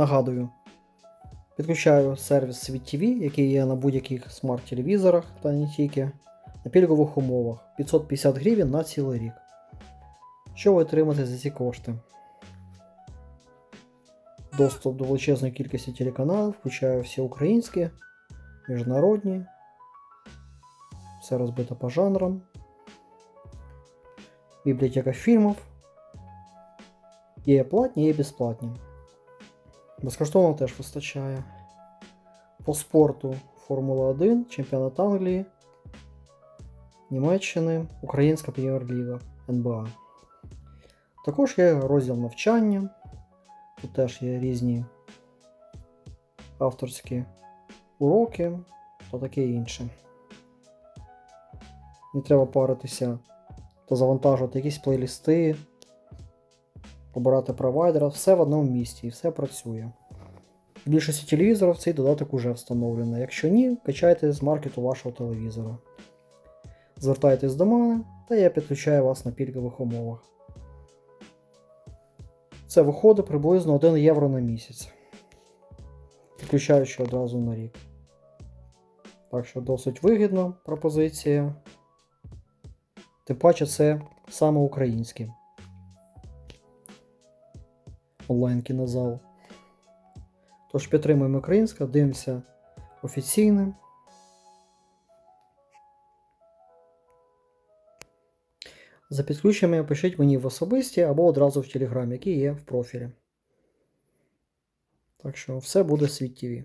Нагадую, підключаю сервіс Світ TV, який є на будь-яких смарт-телевізорах та не тільки, на пільгових умовах 550 гривень на цілий рік. Що ви отримаєте за ці кошти? Доступ до величезної кількості телеканалів, включаю всі українські, міжнародні. Все розбито по жанрам. Бібліотека фільмів. Є платні, є безплатні. Безкоштовно теж вистачає. По спорту Формула 1, Чемпіонат Англії, Німеччини, Українська прем'єр-ліга НБА. Також є розділ навчання. Тут теж є різні авторські уроки та таке інше. Не треба паритися та завантажувати якісь плейлісти, обирати провайдера, все в одному місці і все працює. В більшості телевізорів цей додаток уже встановлено. Якщо ні, качайте з маркету вашого телевізора. Звертайтесь до мене, та я підключаю вас на пільгових умовах. Це виходить приблизно 1 євро на місяць. Підключаючи одразу на рік. Так що досить вигідна пропозиція. Тим паче це саме українське. Онлайн кінозал. Тож підтримуємо українське, дивимося офіційне. За підключеннями пишіть мені в особисті або одразу в Телеграм, який є в профілі. Так що все буде світ ТВ.